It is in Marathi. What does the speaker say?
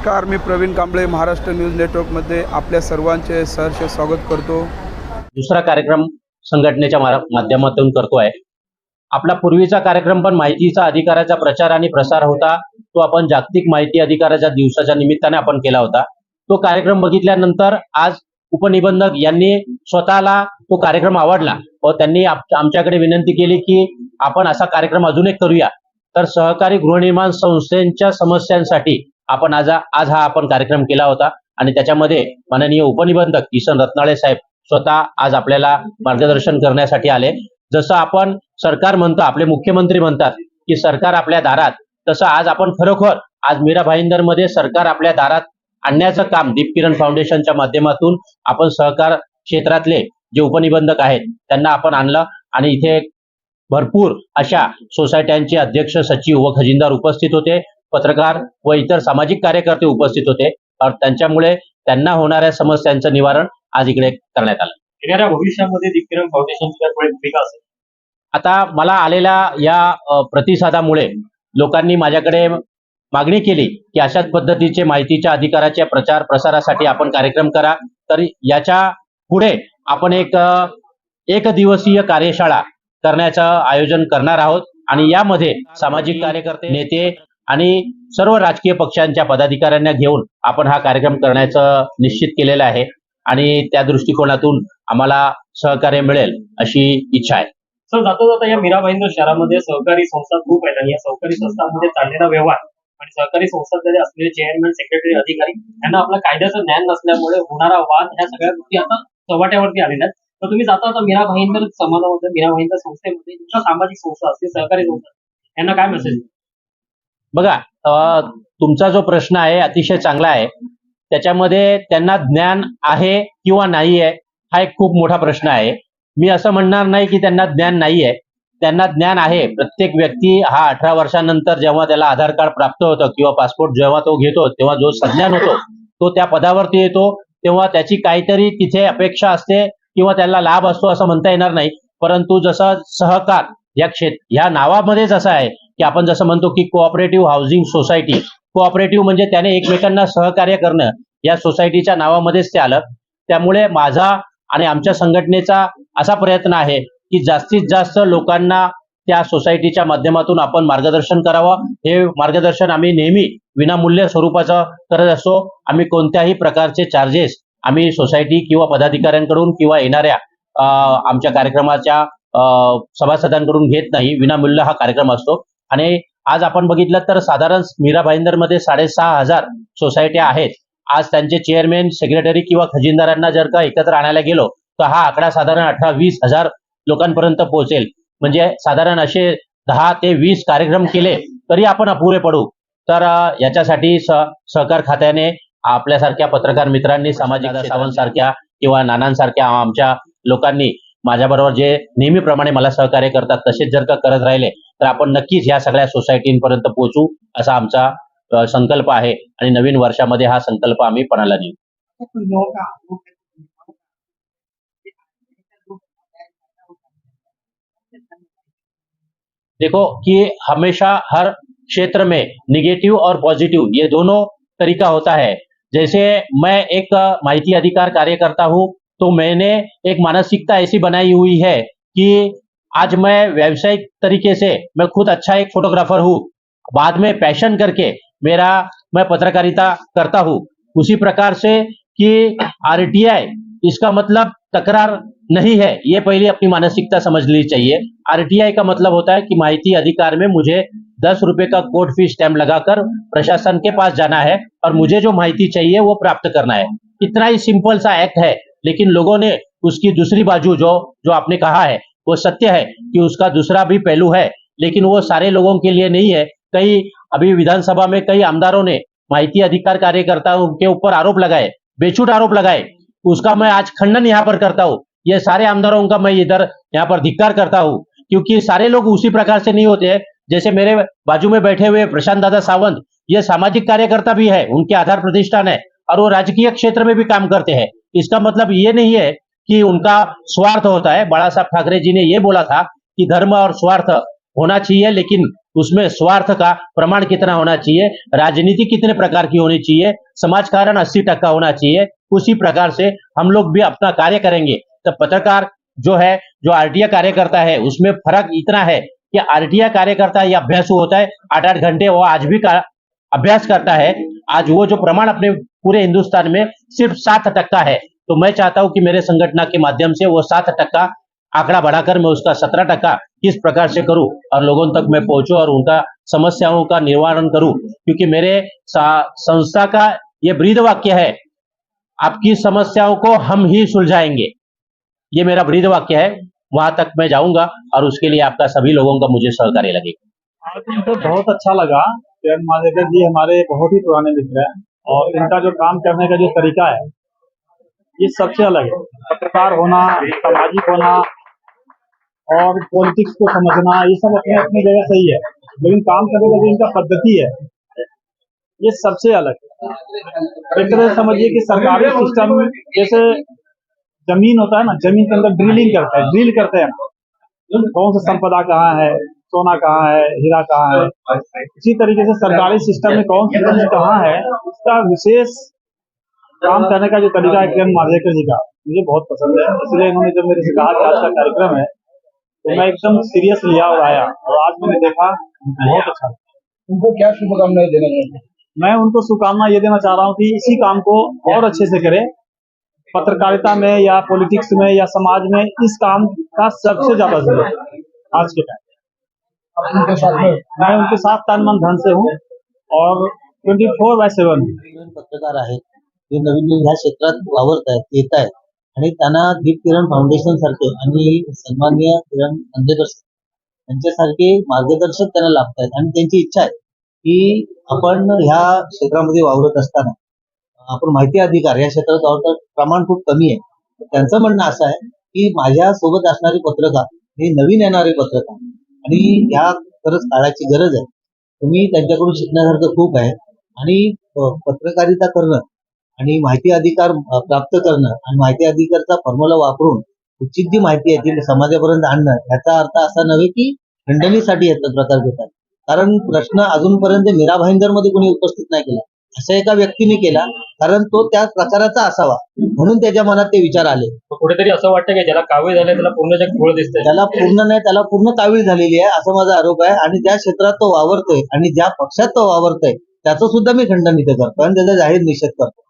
नमस्कार मी प्रवीण कांबळे महाराष्ट्र न्यूज नेटवर्कमध्ये आपल्या सर्वांचे सहर्ष स्वागत करतो. दुसरा कार्यक्रम संघटनेच्या माध्यमातून माध्यमातून करतोय आपला पूर्वीचा कार्यक्रम पण माहितीचा अधिकाराचा प्रचार आणि प्रसार होता. तो आपण जागतिक माहिती अधिकाराच्या दिवसाच्या निमित्ताने आपण केला होता. तो कार्यक्रम बघितल्यानंतर आज उपनिबंधक यांनी स्वतःला तो कार्यक्रम आवडला व त्यांनी आमच्याकडे विनंती केली की आपण असा कार्यक्रम अजून एक करूया. तर सहकारी गृहनिर्माण संस्थेच्या समस्यांसाठी आपण आज आज हा आपण कार्यक्रम केला होता आणि त्याच्यामध्ये माननीय उपनिबंधक किसन रत्नाळे साहेब स्वतः आज आपल्याला मार्गदर्शन करण्यासाठी आले. जसं आपण सरकार म्हणतो आपले मुख्यमंत्री म्हणतात की सरकार आपल्या दारात तसं आज आपण खरोखर आज मीरा भाईंदरमध्ये सरकार आपल्या दारात आणण्याचं काम दीपकिरण फाउंडेशनच्या माध्यमातून आपण सहकार क्षेत्रातले जे उपनिबंधक आहेत त्यांना आपण आणलं आणि इथे भरपूर अशा सोसायट्यांचे अध्यक्ष सचिव व खजिनदार उपस्थित होते. पत्रकार व इतर सामाजिक कार्यकर्ते उपस्थित होते. और त्यांच्यामुळे त्यांना होणाऱ्या समस्यांचं निवारण आज इकडे करण्यात आलं. येणाऱ्या भविष्यामध्ये दीपकिरण फाउंडेशनची काय भूमिका असेल? आता मला आलेल्या या प्रतिसादामुळे लोकांनी माझ्याकडे मागणी केली की अशाच पद्धतीचे माहितीच्या अधिकाराच्या प्रचार प्रसारासाठी आपण कार्यक्रम करा. तर याच्यापुढे आपण एक एक दिवसीय कार्यशाळा करण्याचं आयोजन करणार आहोत. आणि यामध्ये सामाजिक कार्यकर्ते नेते आणि सर्व राजकीय पक्षांच्या पदाधिकाऱ्यांना घेऊन आपण हा कार्यक्रम करण्याचं निश्चित केलेलं आहे. आणि त्या दृष्टिकोनातून आम्हाला सहकार्य मिळेल अशी इच्छा आहे. सर जाता जाता या मीरा भाईंदर शहरामध्ये सहकारी संस्था खूप आहेत आणि या सहकारी संस्थांमध्ये चाललेला व्यवहार आणि सहकारी संस्थांमध्ये असलेले चेअरमॅन सेक्रेटरी अधिकारी यांना आपलं कायद्याचं ज्ञान नसल्यामुळे होणारा वाद ह्या सगळ्या गोष्टी आता चव्हाट्यावरती आलेल्या आहेत. तर तुम्ही जाता आता मीरा भाईंदर समाजामध्ये मीरा भाईंदर संस्थेमध्ये ज्या सामाजिक संस्था असतील सहकारी संस्था यांना काय मेसेज बघा तुमचा जो प्रश्न आहे अतिशय चांगला आहे. त्याच्यामध्ये त्यांना ज्ञान आहे किंवा नाही आहे हा एक खूप मोठा प्रश्न आहे. मी असं म्हणणार नाही की त्यांना ज्ञान नाही आहे त्यांना ज्ञान आहे. प्रत्येक व्यक्ती हा अठरा वर्षानंतर जेव्हा त्याला आधार कार्ड प्राप्त होतं किंवा पासपोर्ट जेव्हा तो घेतो तेव्हा जो संज्ञान होतो तो त्या पदावरती येतो तेव्हा त्याची काहीतरी तिथे अपेक्षा असते किंवा त्याला लाभ असतो असं म्हणता येणार नाही. परंतु जसं सहकार या क्षेत्र या नावामध्येच असं आहे की आपण जसं म्हणतो की कोऑपरेटिव्ह हाऊसिंग सोसायटी कोऑपरेटिव्ह म्हणजे त्याने एकमेकांना सहकार्य करणं. या सोसायटीच्या नावामध्येच ते आलं. त्यामुळे माझा आणि आमच्या संघटनेचा असा प्रयत्न आहे की जास्तीत जास्त लोकांना त्या सोसायटीच्या माध्यमातून आपण मार्गदर्शन करावं. हे मार्गदर्शन आम्ही नेहमी विनामूल्य स्वरूपाचं करत असतो. आम्ही कोणत्याही प्रकारचे चार्जेस आम्ही सोसायटी किंवा पदाधिकाऱ्यांकडून किंवा येणाऱ्या आमच्या कार्यक्रमाच्या सभासदांकडून घेत नाही. विनामूल्य हा कार्यक्रम असतो. आणि आज आपण बघितलं तर साधारण मीरा भाईंदरमध्ये साडेसहा हजार सोसायट्या आहेत. आज त्यांचे चेअरमॅन सेक्रेटरी किंवा खजिनदारांना जर का एकत्र आणायला गेलो तर हा आकडा साधारण अठरा वीस हजार लोकांपर्यंत पोहोचेल. म्हणजे साधारण असे दहा ते वीस कार्यक्रम केले तरी आपण अपुरे पडू. तर याच्यासाठी स- सहकार खात्याने आपल्यासारख्या पत्रकार मित्रांनी सामाजिक सावंत सारख्या किंवा नानांसारख्या आमच्या लोकांनी माझ्याबरोबर जे नेहमीप्रमाणे मला सहकार्य करतात तसेच जर का करत राहिले तर आपण नक्कीच ह्या सगळ्या सोसायटींपर्यंत पोहोचू असा संकल्प आणि नवीन वर्षामध्ये हा संकल्प आम्ही पणाला देखो कि हमेशा हर क्षेत्र में निगेटिव और पॉजिटिव ये दोनों तरीका होता है। जैसे मैं एक माहिती अधिकार कार्य करता हूँ तो मैंने एक मानसिकता ऐसी बनाई हुई है कि आज मैं व्यावसायिक तरीके से, मैं खुद अच्छा एक फोटोग्राफर हूँ। बाद में पैशन करके मेरा, मैं पत्रकारिता करता हूँ। उसी प्रकार से कि आरटीआई इसका मतलब तकरार नहीं है, ये पहले अपनी मानसिकता समझ ली चाहिए। आरटीआई का मतलब होता है कि माहिती अधिकार में मुझे दस रुपए का कोर्ट फ़ी स्टैम्प लगाकर प्रशासन के पास जाना है और मुझे जो माहिती चाहिए वो प्राप्त करना है। इतना ही सिंपल सा एक्ट है, लेकिन लोगों ने उसकी दूसरी बाजू जो जो आपने कहा है वो सत्य है कि उसका दूसरा भी पहलू है, लेकिन वो सारे लोगों के लिए नहीं है। कई अभी विधानसभा में कई आमदारों ने माहिती अधिकार कार्यकर्ताओं के ऊपर आरोप लगाए, बेछूट आरोप लगाए। उसका मैं आज खंडन यहाँ पर करता हूँ। ये सारे आमदारों का मैं इधर यहाँ पर धिक्कार करता हूँ, क्योंकि सारे लोग उसी प्रकार से नहीं होते जैसे मेरे बाजू में बैठे हुए प्रशांत दादा सावंत, ये सामाजिक कार्यकर्ता भी है, उनके आधार प्रतिष्ठान है, और वो राजकीय क्षेत्र में भी काम करते हैं। इसका मतलब ये नहीं है कि उनका स्वार्थ होता है। बड़ा साहब ठाकरे जी ने यह बोला था कि धर्म और स्वार्थ होना चाहिए, लेकिन उसमें स्वार्थ का प्रमाण कितना होना चाहिए? राजनीति कितने प्रकार की होनी चाहिए? समाज कारण अस्सी टक्का होना चाहिए। उसी प्रकार से हम लोग भी अपना कार्य करेंगे। तो पत्रकार जो है, जो आरटीआई कार्यकर्ता है, उसमें फ़र्क इतना है कि आरटीआई कार्यकर्ता या अभ्यास होता है। आठ आठ घंटे वो आज भी अभ्यास करता है। आज वो जो प्रमाण अपने पूरे हिंदुस्तान में सिर्फ़ सात टक्का है। तो मैं चाहता हूँ कि मेरे संगठना के माध्यम से वो सात टक्का आंकड़ा बढ़ाकर मैं उसका सत्रह टक्का किस प्रकार से करूँ और लोगों तक मैं पहुंचूं और उनका समस्याओं का निवारण करूँ। क्योंकि मेरे संस्था का ये ब्रीद वाक्य है, आपकी समस्याओं को हम ही सुलझाएँगे। ये मेरा ब्रीद वाक्य है, वहाँ तक मैं जाऊँगा और उसके लिए आपका सभी लोगों का मुझे सहकार्य लगेगा। मुझे बहुत अच्छा लगा जी हमारे बहुत ही पुराने मित्र हैं और इनका जो काम करने का जो तरीका है ये सबसे अलग है। पत्रकार होना, सामाजिक होना और पॉलिटिक्स को समझना, ये सब अपने अपनी जगह सही है। लेकिन काम करने का जो इनका पद्धति है, ये सबसे अलग है। एक तरह से समझिए कि सरकारी सिस्टम जैसे ज़मीन होता है ना, ज़मीन के अंदर ड्रिलिंग करते हैं ड्रिल करते हैं। कौन सा संपदा कहाँ है, सोना कहाँ है, हीरा कहाँ है? इसी तरीके से सरकारी सिस्टम में कौन सी कहाँ है, उसका विशेष काम करने का जो तरीका है किरण मार्जेकर जी का मुझे बहुत पसंद है। इसलिए इन्होंने जब मेरे से कहा कि आज का कार्यक्रम है तो मैं एकदम सीरियस लिया और आया। और आज मैंने देखा बहुत अच्छा उनको क्या शुभकामनाएँ देना चाहते हैं मैं उनको शुभकामना ये देना चाह रहा हूँ कि इसी काम को और अच्छे से करें। पत्रकारिता में या पॉलिटिक्स में या समाज में इस काम का सबसे ज़्यादा ज़रूरत आज के टाइम में? उनके साथ तन मन धन से हूँ और ट्वेंटी फोर बाय सेवन पत्रकार आहेत हे नवीन नवीन ह्या क्षेत्रात वावरत आहेत येत आहेत आणि त्यांना दीप किरण फाउंडेशन सारखे आणि सन्माननीय किरण अंधेकर यांच्यासारखे मार्गदर्शक त्यांना लाभत आहेत आणि त्यांची इच्छा आहे की आपण ह्या क्षेत्रामध्ये वावरत असताना आपण माहिती अधिकार या क्षेत्रात वावरतात प्रमाण खूप कमी आहे. त्यांचं म्हणणं असं आहे की माझ्या सोबत असणारे पत्रकार हे नवीन येणारे पत्रकार आणि ह्या खरंच काळाची गरज आहे. तुम्ही त्यांच्याकडून शिकण्यासारखं खूप आहे आणि पत्रकारिता करणं आणि माहिती अधिकार प्राप्त करणं आणि माहिती अधिकारचा फॉर्म्युला वापरून उचित जी माहिती आहे ती समाजापर्यंत आणणं याचा अर्थ असा नव्हे की खंडणीसाठी याचा प्रकार घेतात. कारण प्रश्न अजूनपर्यंत मीरा भाईंदरमध्ये कोणी उपस्थित नाही केला. अशा एका व्यक्तीने केला कारण तो त्या प्रकाराचा असावा. म्हणून त्याच्या मनात ते विचार आले. कुठेतरी असं वाटतं की ज्याला कावीळ झालंय त्याला पूर्ण जग धूळ दिसतंय. त्याला पूर्ण नाही त्याला पूर्ण कावीळ झालेली आहे असा माझा आरोप आहे. आणि ज्या क्षेत्रात तो वावरतोय आणि ज्या पक्षात तो वावरतोय त्याचं सुद्धा मी खंडन इथे करतो आणि त्याचा जाहीर निषेध करतो